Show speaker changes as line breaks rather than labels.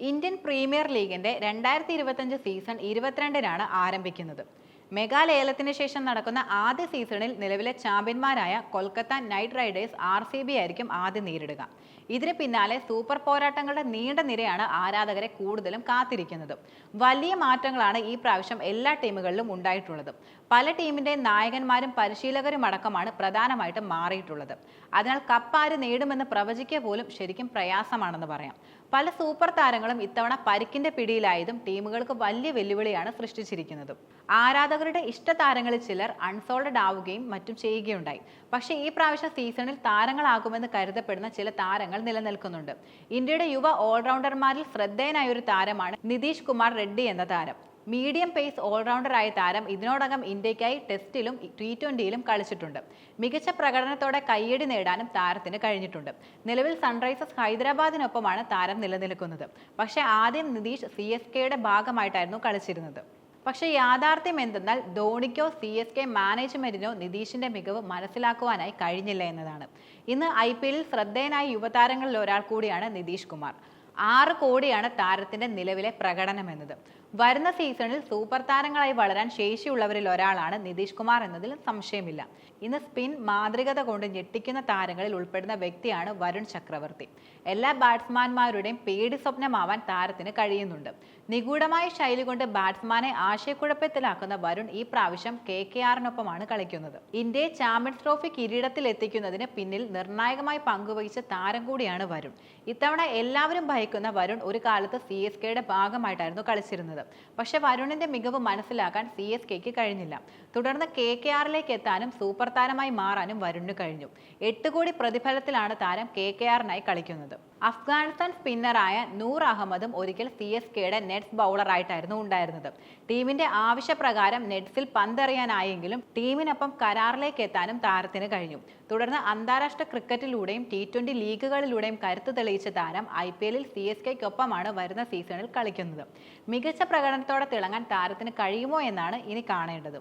Indian premier ലീഗിന്റെ രണ്ടായിരത്തി ഇരുപത്തഞ്ച് സീസൺ ഇരുപത്തിരണ്ടിനാണ് ആരംഭിക്കുന്നത്. മെഗാ ലേലത്തിന് ശേഷം നടക്കുന്ന ആദ്യ സീസണിൽ നിലവിലെ ചാമ്പ്യന്മാരായ Kolkata knight riders R C B ആയിരിക്കും ആദ്യം നേരിടുക. ഇതിന് പിന്നാലെ സൂപ്പർ പോരാട്ടങ്ങളുടെ നീണ്ട നിരയാണ് ആരാധകരെ കൂടുതലും കാത്തിരിക്കുന്നത്. വലിയ മാറ്റങ്ങളാണ് ഈ പ്രാവശ്യം എല്ലാ ടീമുകളിലും ഉണ്ടായിട്ടുള്ളത്. പല ടീമിന്റെ നായകന്മാരും പരിശീലകരും അടക്കമാണ് പ്രധാനമായിട്ടും മാറിയിട്ടുള്ളത്. അതിനാൽ കപ്പ് ആര് നേടുമെന്ന് പ്രവചിക്കുക പോലും ശരിക്കും പ്രയാസമാണെന്ന് പറയാം. പല സൂപ്പർ താരങ്ങളും ഇത്തവണ പരിക്കിന്റെ പിടിയിലായതും ടീമുകൾക്ക് വലിയ വെല്ലുവിളിയാണ് സൃഷ്ടിച്ചിരിക്കുന്നത്. ആരാധകരുടെ ഇഷ്ട താരങ്ങളിൽ ചിലർ അൺസോൾഡഡ് ആവുകയും മറ്റും ചെയ്യുകയുണ്ടായി. പക്ഷേ ഈ പ്രാവശ്യം സീസണിൽ താരങ്ങളാകുമെന്ന് കരുതപ്പെടുന്ന ചില താരങ്ങൾ നിലനിൽക്കുന്നുണ്ട്. ഇന്ത്യയുടെ യുവ ഓൾറൗണ്ടർമാരിൽ ശ്രദ്ധേയനായ ഒരു താരമാണ് നിതീഷ് കുമാർ റെഡ്ഡി എന്ന താരം. മീഡിയം പേസ് ഓൾറൗണ്ടറായ താരം ഇതിനോടകം ഇന്ത്യക്കായി ടെസ്റ്റിലും ടി ട്വന്റിയിലും കളിച്ചിട്ടുണ്ട്. മികച്ച പ്രകടനത്തോടെ കയ്യടി നേടാനും താരത്തിന് കഴിഞ്ഞിട്ടുണ്ട്. നിലവിൽ സൺറൈസേഴ്സ് ഹൈദരാബാദിനൊപ്പമാണ് താരം നിലനിൽക്കുന്നത്. പക്ഷേ ആദ്യം നിതീഷ് സി ഭാഗമായിട്ടായിരുന്നു കളിച്ചിരുന്നത്. പക്ഷേ യാഥാർത്ഥ്യം എന്തെന്നാൽ ധോണിക്കോ സി എസ് കെ മാനേജ്മെന്റിനോ നിതീഷിന്റെ മികവ് മനസ്സിലാക്കുവാനായി കഴിഞ്ഞില്ല എന്നതാണ്. ഇന്ന് ഐ പി എല്ലിൽ ശ്രദ്ധേയനായ യുവതാരങ്ങളിൽ ഒരാൾ കൂടിയാണ് നിതീഷ് കുമാർ. ആറ് കോടിയാണ് താരത്തിന്റെ നിലവിലെ പ്രകടനം എന്നത്. വരുന്ന സീസണിൽ സൂപ്പർ താരങ്ങളായി വളരാൻ ശേഷിയുള്ളവരിൽ ഒരാളാണ് നിതീഷ് കുമാർ എന്നതിൽ സംശയമില്ല. ഇന്ന് സ്പിൻ മാതൃകത കൊണ്ട് ഞെട്ടിക്കുന്ന താരങ്ങളിൽ ഉൾപ്പെടുന്ന വ്യക്തിയാണ് വരുൺ ചക്രവർത്തി. എല്ലാ ബാറ്റ്സ്മാൻമാരുടെയും പേടി സ്വപ്നമാവാൻ താരത്തിന് കഴിയുന്നുണ്ട്. നിഗൂഢമായ ശൈലി കൊണ്ട് ബാറ്റ്സ്മാനെ ആശയക്കുഴപ്പത്തിലാക്കുന്ന വരുൺ ഈ പ്രാവശ്യം കെ കെ ആറിനൊപ്പമാണ് കളിക്കുന്നത്. ഇന്ത്യയെ ചാമ്പ്യൻസ് ട്രോഫി കിരീടത്തിൽ എത്തിക്കുന്നതിന് പിന്നിൽ നിർണായകമായി പങ്കുവഹിച്ച താരം കൂടിയാണ് വരുൺ. ഇത്തവണ എല്ലാവരും ഭയക്കുന്ന വരുൺ ഒരു കാലത്ത് സി എസ് കെയുടെ ഭാഗമായിട്ടായിരുന്നു കളിച്ചിരുന്നത്. പക്ഷേ വരുണിന്റെ മികവ് മനസ്സിലാക്കാൻ സി എസ് കെക്ക് കഴിഞ്ഞില്ല. തുടർന്ന് കെ കെ ആറിലേക്ക് എത്താനും സൂപ്പർ താരമായി മാറാനും വരുണിന് കഴിഞ്ഞു. എട്ട് കോടി പ്രതിഫലത്തിലാണ് താരം കെ കെ ആറിനായി കളിക്കുന്നത്. അഫ്ഗാനിസ്ഥാൻ സ്പിന്നറായ നൂർ അഹമ്മദും ഒരിക്കൽ സി എസ് കെയുടെ നെറ്റ്സ് ബൗളറായിട്ടായിരുന്നു ഉണ്ടായിരുന്നത്. ടീമിന്റെ ആവശ്യപ്രകാരം നെറ്റ്സിൽ പന്തെറിയാനായെങ്കിലും ടീമിനൊപ്പം കരാറിലേക്ക് എത്താനും താരത്തിന് കഴിഞ്ഞു. തുടർന്ന് അന്താരാഷ്ട്ര ക്രിക്കറ്റിലൂടെയും ടി ട്വന്റി ലീഗുകളിലൂടെയും കരുത്ത് തെളിയിച്ച താരം ഐ പി എല്ലിൽ സി എസ് കെക്കൊപ്പമാണ് വരുന്ന സീസണിൽ കളിക്കുന്നത്. മികച്ച പ്രകടനത്തോടെ തിളങ്ങാൻ താരത്തിന് കഴിയുമോ എന്നാണ് ഇനി കാണേണ്ടത്.